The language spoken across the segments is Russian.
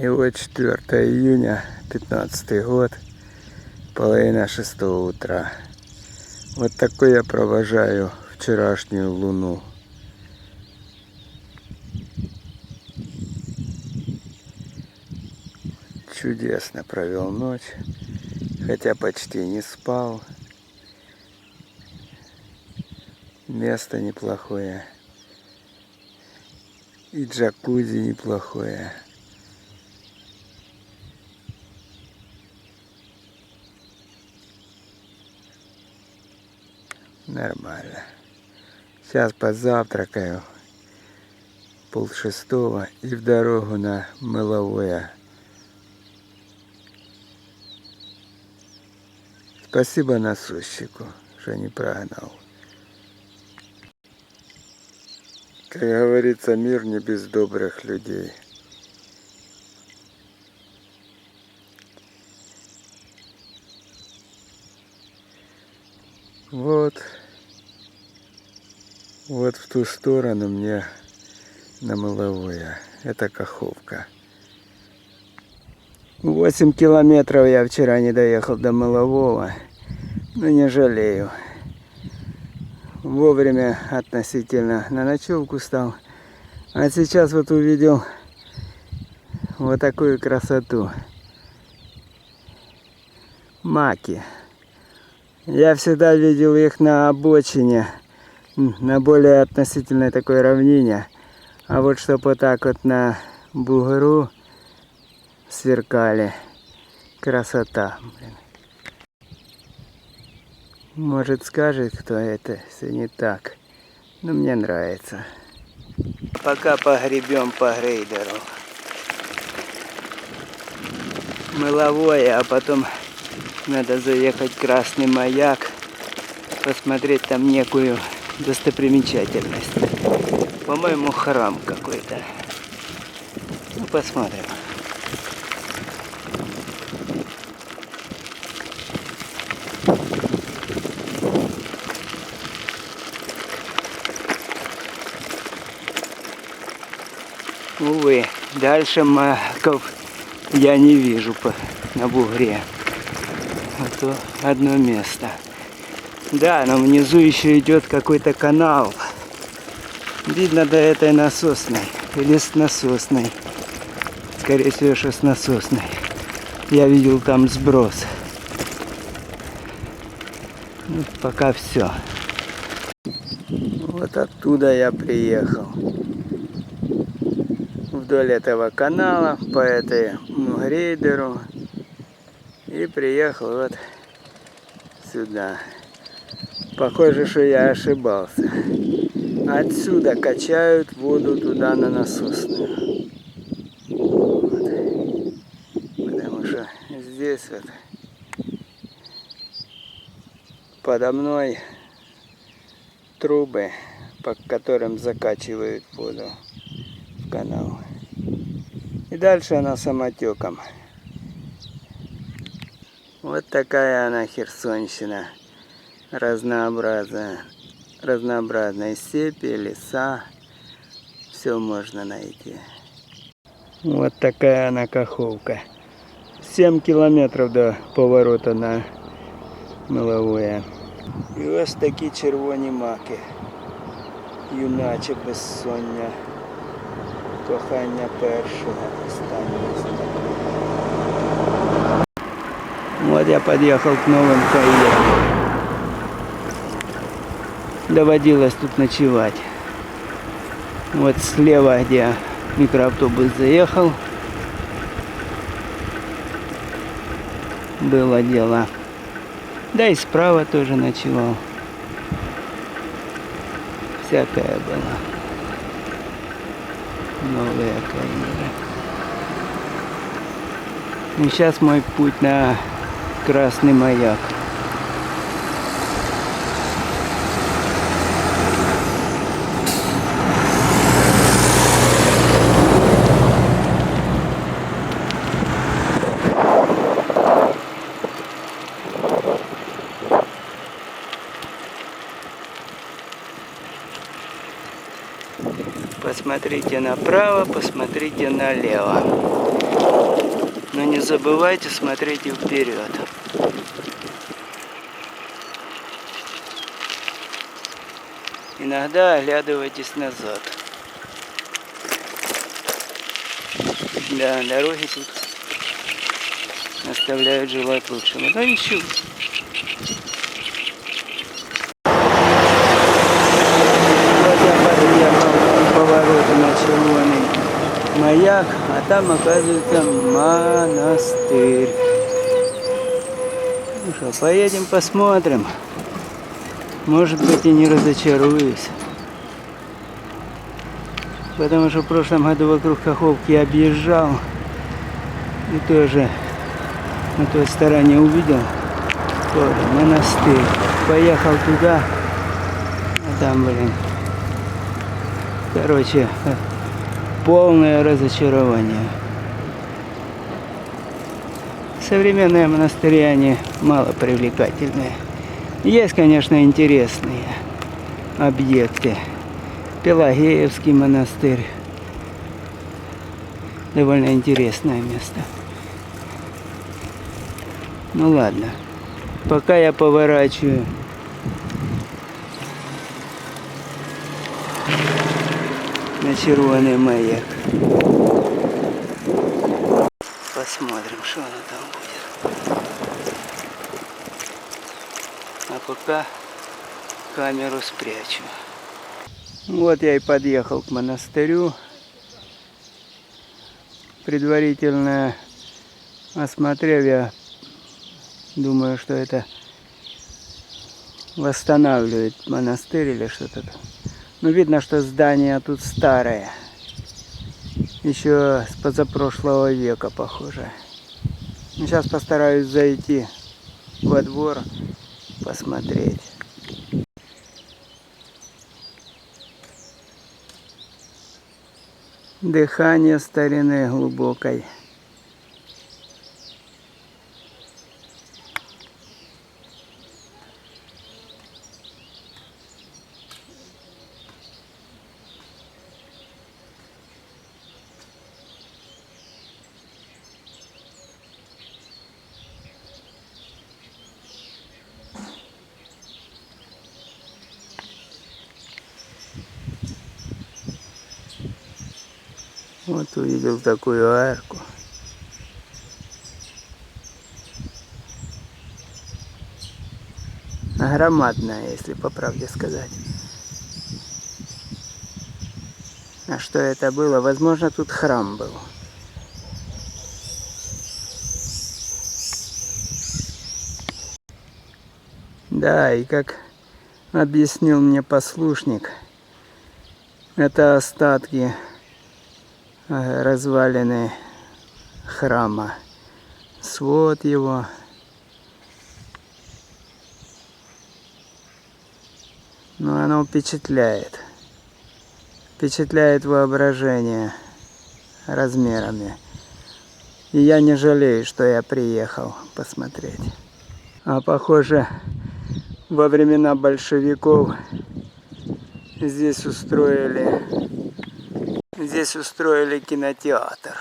И вот 4 июня, 15 год, половина шестого утра. Вот такой я провожаю вчерашнюю луну. Чудесно провел ночь, хотя почти не спал. Место неплохое. И джакузи неплохое. Нормально. Сейчас позавтракаю. Пол шестого и в дорогу на мыловое. Спасибо насущику, что не прогнал. Как говорится, мир не без добрых людей. Вот, вот в ту сторону мне на мыловое. Это Каховка. 8 километров я вчера не доехал до Мылового. Но не жалею. Вовремя относительно на ночевку стал. А сейчас вот увидел вот такую красоту. Маки. Я всегда видел их на обочине, на более относительной такой равнине. А вот чтоб вот так вот на бугру сверкали. Красота, блин. Может скажет, кто это, если не так. Но мне нравится. Пока погребем по грейдеру. Мыловое, а потом надо заехать Красный Маяк, посмотреть там некую достопримечательность. По-моему, храм какой-то. Ну, посмотрим. Увы, дальше маков я не вижу по, на бугре. А то одно место. Да, но внизу еще идет какой-то канал. Видно до этой насосной. Или с насосной. Скорее всего, что с насосной. Я видел там сброс. Ну, пока все. Вот оттуда я приехал вдоль этого канала, по этой грейдеру. И приехал вот сюда. Похоже, что я ошибался. Отсюда качают воду туда на насосную. Вот. Потому что здесь вот подо мной трубы, по которым закачивают воду в канал. И дальше она самотеком. Вот такая она Херсонщина Разнообразная. Разнообразные степи, леса. Все можно найти. Вот такая она Каховка. 7 кілометрів до поворота на миловое. І ось такі червоні маки. Юначе безсоння. Кохання першого останнього. Вот я подъехал к новым карьерам. Доводилось тут ночевать. Вот слева, где микроавтобус заехал, было дело. Да и справа тоже ночевал. Всякое было. Новые карьеры. И сейчас мой путь на Красный маяк. Посмотрите направо, посмотрите налево. Но не забывайте смотреть вперед. Иногда оглядывайтесь назад. Да, дороги тут оставляют желать лучшего. Да ищу. Вот я подъехал червоный маяк, а там оказывается монастырь. Ну что, поедем посмотрим. Может быть и не разочаруюсь. Потому что в прошлом году вокруг Каховки объезжал и тоже на той стороне увидел тоже монастырь. Поехал туда, а там, блин, короче, полное разочарование. Современные монастыри, они мало привлекательные. Есть, конечно, интересные объекты. Пелагеевский монастырь. Довольно интересное место. Ну ладно. Пока я поворачиваю на червоный маяк. Посмотрим, что оно там будет. А пока камеру спрячу. Вот я и подъехал к монастырю. Предварительно осмотрев, я думаю, что это восстанавливает монастырь или что-то там. Ну, видно, что здание тут старое. Еще с позапрошлого века, похоже. Ну, сейчас постараюсь зайти во двор, посмотреть. Дыхание старины глубокой. Вот увидел такую арку. Громадная, если по правде сказать. А что это было? Возможно, тут храм был. Да, и как объяснил мне послушник, это остатки развалины храма. Свод его. Но оно впечатляет. Впечатляет воображение размерами. И я не жалею, что я приехал посмотреть. А похоже, во времена большевиков здесь устроили здесь устроили кинотеатр.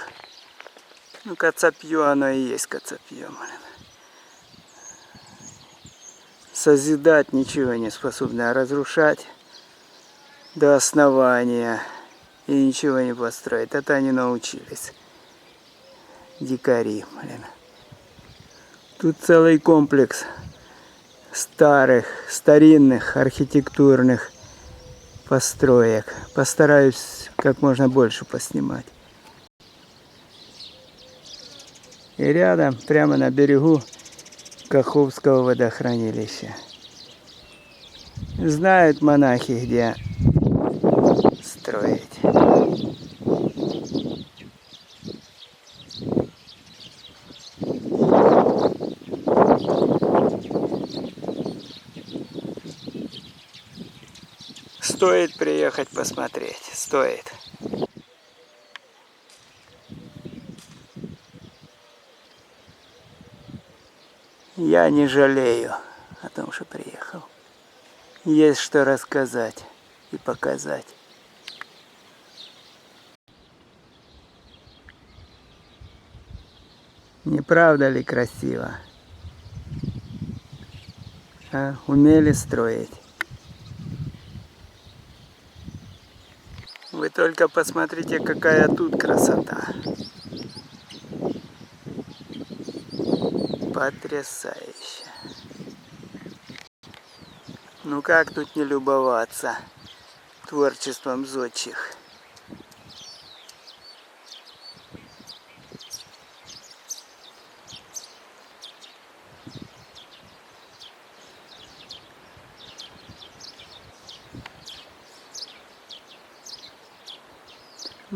Ну, Коцапье оно и есть Коцапье, блин. Созидать ничего не способны, а разрушать до основания и ничего не построить. Это они научились. Дикари, блин. Тут целый комплекс старых, старинных архитектурных построек. Постараюсь как можно больше поснимать. И рядом, прямо на берегу Каховского водохранилища. Знают монахи, где строить. Стоит приехать посмотреть, стоит. Я не жалею о том, что приехал. Есть что рассказать и показать. Не правда ли красиво? А, умели строить. Вы только посмотрите, какая тут красота. Потрясающе. Ну как тут не любоваться творчеством зодчих?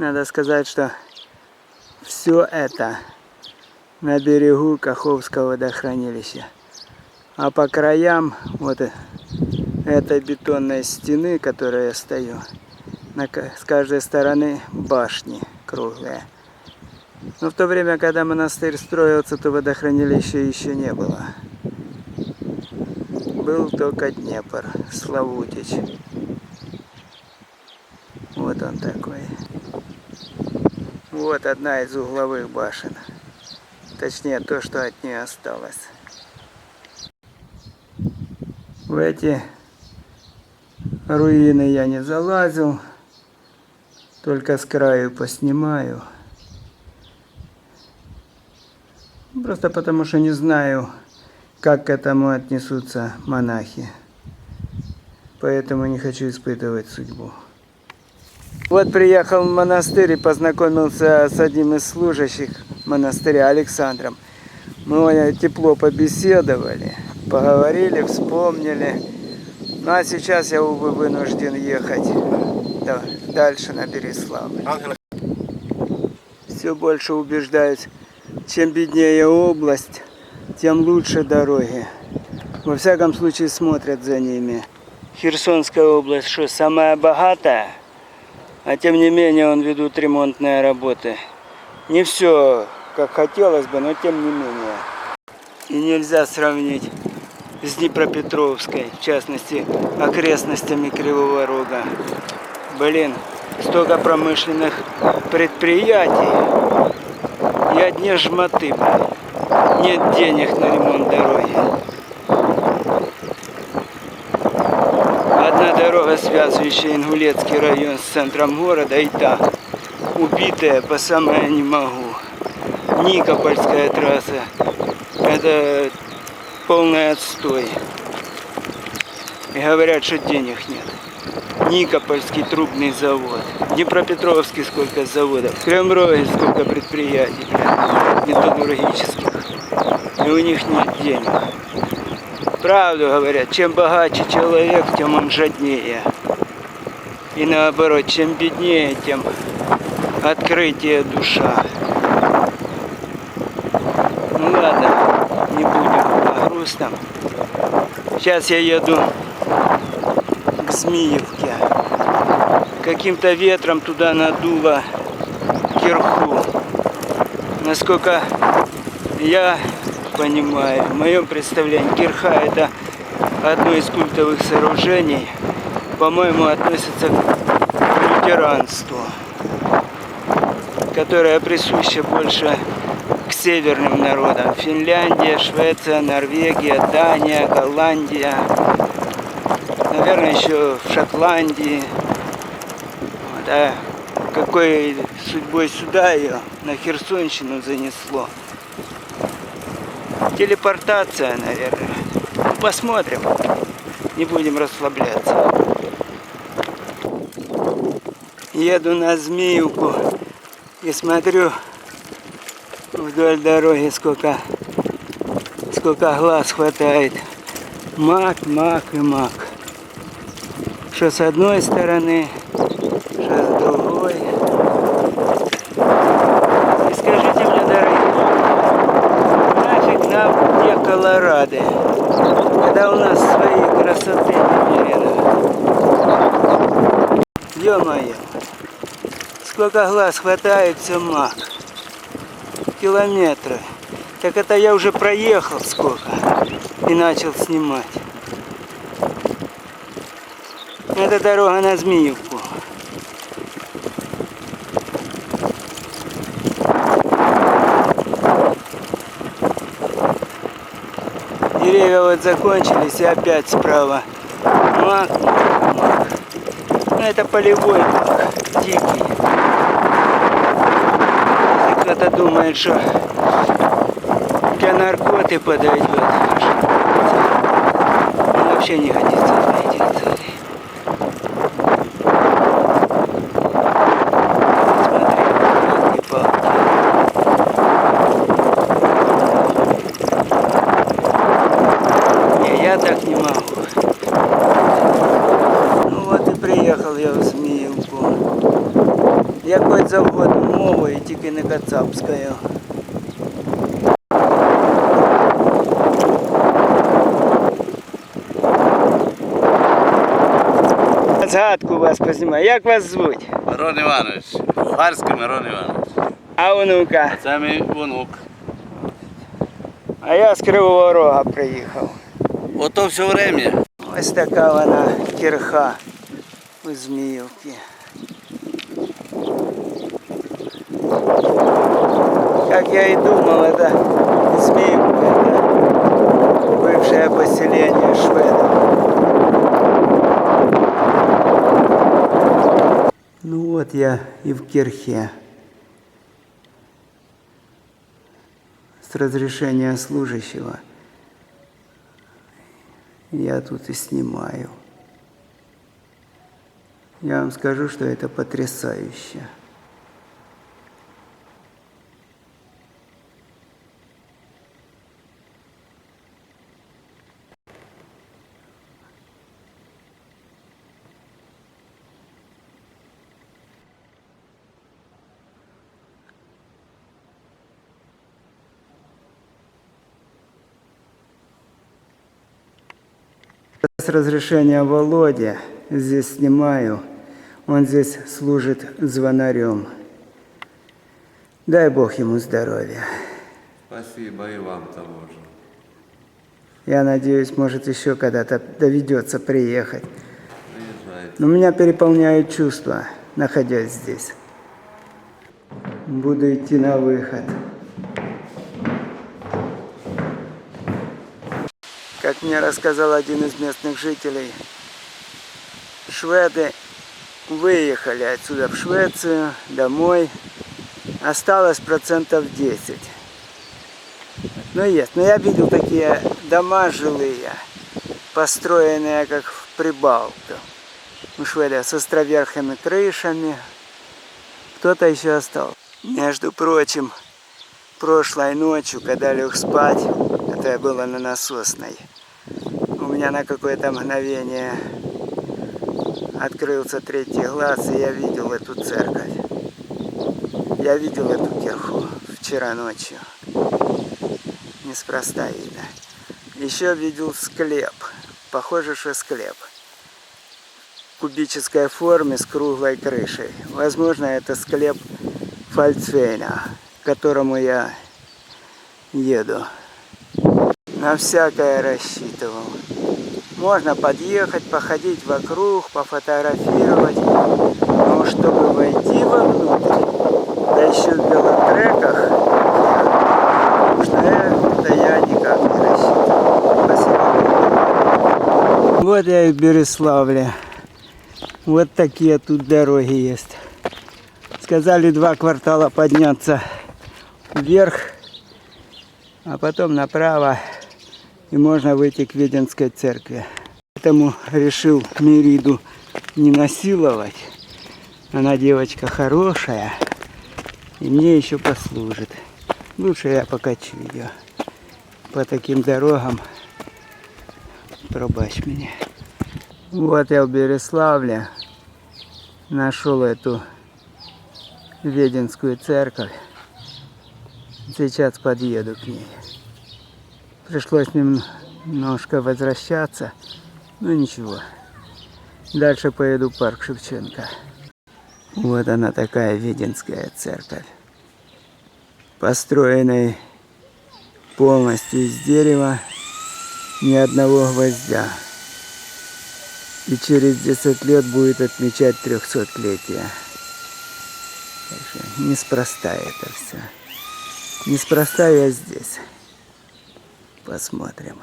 Надо сказать, что все это на берегу Каховского водохранилища. А по краям вот этой бетонной стены, которой я стою, на с каждой стороны башни круглые. Но в то время, когда монастырь строился, то водохранилища еще не было. Был только Днепр, Славутич. Вот он такой. Вот одна из угловых башен. Точнее, то, что от нее осталось. В эти руины я не залазил. Только с краю поснимаю. Просто потому, что не знаю, как к этому отнесутся монахи. Поэтому не хочу испытывать судьбу. Вот приехал в монастырь и познакомился с одним из служащих монастыря Александром. Мы тепло побеседовали, поговорили, вспомнили. Ну а сейчас я, увы, вынужден ехать да, дальше на Переславль. Все больше убеждаюсь, чем беднее область, тем лучше дороги. Во всяком случае смотрят за ними. Херсонская область что, самая богатая? А тем не менее он ведут ремонтные работы. Не все как хотелось бы, но тем не менее. И нельзя сравнить с Днепропетровской, в частности, окрестностями Кривого Рога. Блин, столько промышленных предприятий. И одни жмоты. Нет денег на ремонт дороги. Одна дорога, связывающая Ингулецкий район с центром города, и та убитая по самое не могу. Никопольская трасса. Это полный отстой. И говорят, что денег нет. Никопольский трубный завод. Днепропетровский сколько заводов. Кремроге сколько предприятий, металлургических. И у них нет денег. Правду говорят, чем богаче человек, тем он жаднее. И наоборот, чем беднее, тем открытие душа. Ну ладно, не будем о грустном. Сейчас я еду к Змеевке. Каким-то ветром туда надуло кирху. Насколько я понимаю, в моем представлении кирха это одно из культовых сооружений, по-моему, относится к лютеранству, которое присуще больше к северным народам. Финляндия, Швеция, Норвегия, Дания, Голландия, наверное, еще в Шотландии. Вот, а какой судьбой сюда ее, на Херсонщину занесло. Телепортация, наверное. Ну, посмотрим. Не будем расслабляться. Еду на Змеевку и смотрю вдоль дороги, сколько, сколько глаз хватает. Мак, мак и мак. Что с одной стороны, сколько глаз хватает, все мак. Километры. Так это я уже проехал сколько и начал снимать. Это дорога на Змеевку. Деревья вот закончились и опять справа. Мак, мак. Ну это полевой мак, дикий. Кто-то думает, что для наркоты подойдет, он вообще не годится тільки не кацапською. Згадку вас познімаю. Як вас звуть? Мирон Іванович. Харський Мирон Іванович. А онука? Це мій внук. А я з Кривого Рога приїхав. Ото все время. Ось така вона кірха у Зміївці. Как я и думал, это Змеевка, это бывшее поселение шведов. Ну вот я и в кирхе. С разрешения служащего я тут и снимаю. Я вам скажу, что это потрясающе. С разрешения Володи здесь снимаю. Он здесь служит звонарем. Дай Бог ему здоровья. Спасибо і вам того же. Я надеюсь, может еще когда-то доведется приехать. Приїжджайте. Но меня переполняют чувства, находясь здесь. Буду идти на выход. Мне рассказал один из местных жителей, шведы выехали отсюда в Швецию, домой. Осталось процентов 10. Ну есть. Но я видел такие дома жилые, построенные как в Прибалту. У шведов с островерхими крышами. Кто-то еще остался. Между прочим, прошлой ночью, когда лег спать, это было на насосной, меня на какое-то мгновение открылся третий глаз, и я видел эту церковь. Я видел эту кирху вчера ночью. Неспроста видно. Еще видел склеп. Похоже, что склеп. В кубической форме с круглой крышей. Возможно, это склеп Фальцвейна, к которому я еду. На всякое рассчитывал. Можно подъехать, походить вокруг, пофотографировать. Но чтобы войти вовнутрь, да еще в велотреках, что это я никак не рассчитывал. Спасибо. Вот я и в Береславле. Вот такие тут дороги есть. Сказали два квартала подняться вверх, а потом направо, и можно выйти к Веденской церкви. Поэтому решил Мириду не насиловать. Она девочка хорошая, и мне еще послужит. Лучше я покачу ее по таким дорогам. Пробачь меня. Вот я в Береславле нашел эту Веденскую церковь. Сейчас подъеду к ней. Пришлось немножко возвращаться, но ничего. Дальше поеду в парк Шевченко. Вот она такая Веденская церковь. Построенная полностью из дерева, ни одного гвоздя. И через 10 лет будет отмечать 300-летие. Так что неспроста это все. Неспроста я здесь. Посмотрим.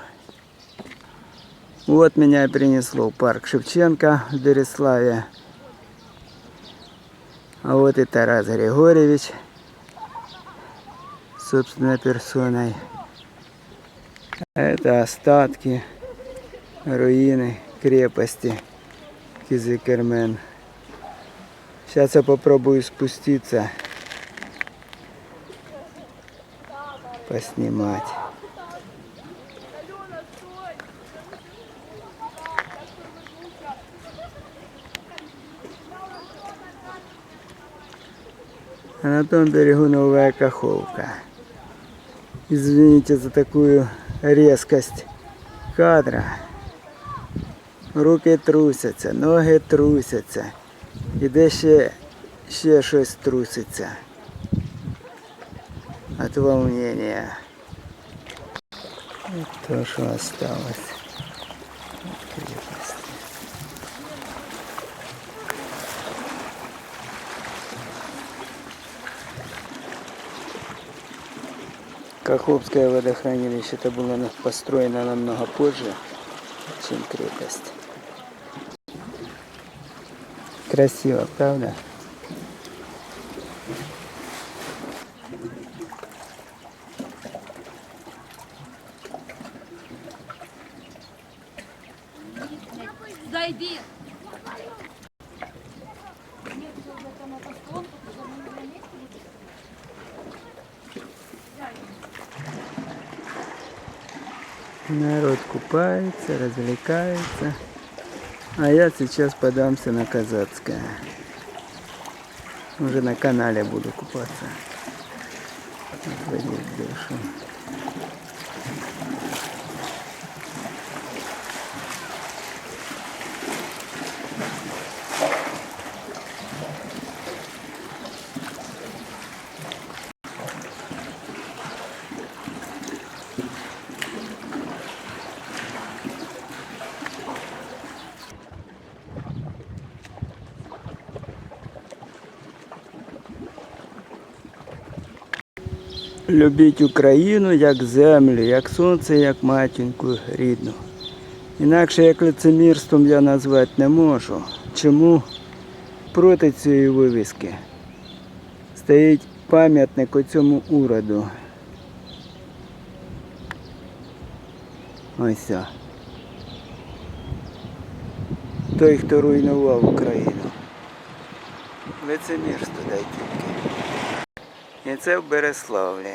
Вот меня принесло в парк Шевченко в Береславе. А вот и Тарас Григорьевич собственной персоной. Это остатки, руины крепости Кизикермен. Сейчас я попробую спуститься, поснимать. На том берегу новая Каховка. Извините за такую резкость кадра. Руки трусяться, ноги трусяться. І де ще, ще щось труситься. От волнения. То, что осталось. Каховское водохранилище это было построено намного позже, чем крепость. Красиво, правда? Народ купается, развлекается. А я сейчас подамся на Казацкое. Уже на канале буду купаться. Отводить душу. Любіть Україну як землю, як сонце, як матінку рідну. Інакше як лицемірством я назвати не можу. Чому проти цієї вивіски стоїть пам'ятник оцьому уроду. Ось. Той, хто руйнував Україну. Лицемірство дай тільки. І це в Береславлі.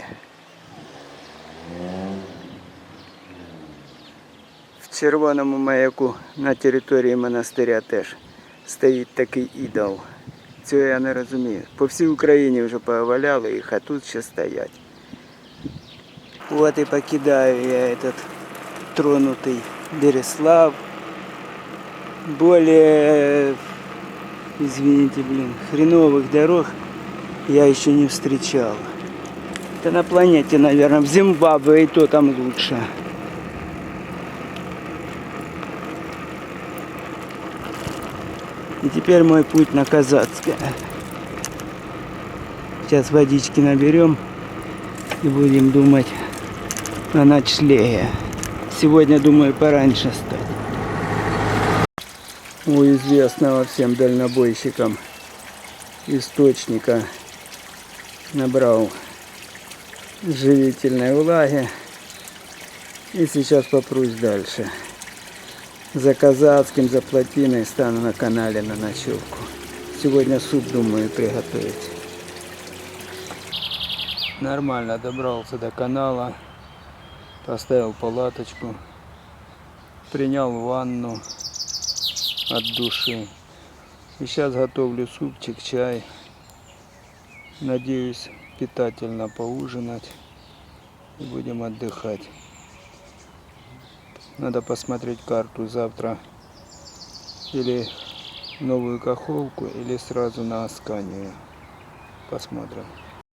В червоному маяку на території монастиря теж стоїть такий ідол. Цього я не розумію. По всій Україні вже поваляли їх, а тут ще стоять. Вот і покидаю я этот тронутый Береслав. Более, извините, блин, хреновых дорог Я еще не встречал. Это на планете, наверное, в Зимбабве и то там лучше. И теперь мой путь на Казацкое. Сейчас водички наберем и будем думать о ночлеге. Сегодня, думаю, пораньше стать. У известного всем дальнобойщикам источника набрал живительной влаги. И сейчас попрусь дальше. За казацким, за плотиной стану на канале на ночевку. Сегодня суп думаю приготовить. Нормально добрался до канала. Поставил палаточку. Принял ванну от души. И сейчас готовлю супчик, чай. Надеюсь питательно поужинать. И будем отдыхать. Надо посмотреть карту завтра. Или новую Каховку, или сразу на Асканию. Посмотрим.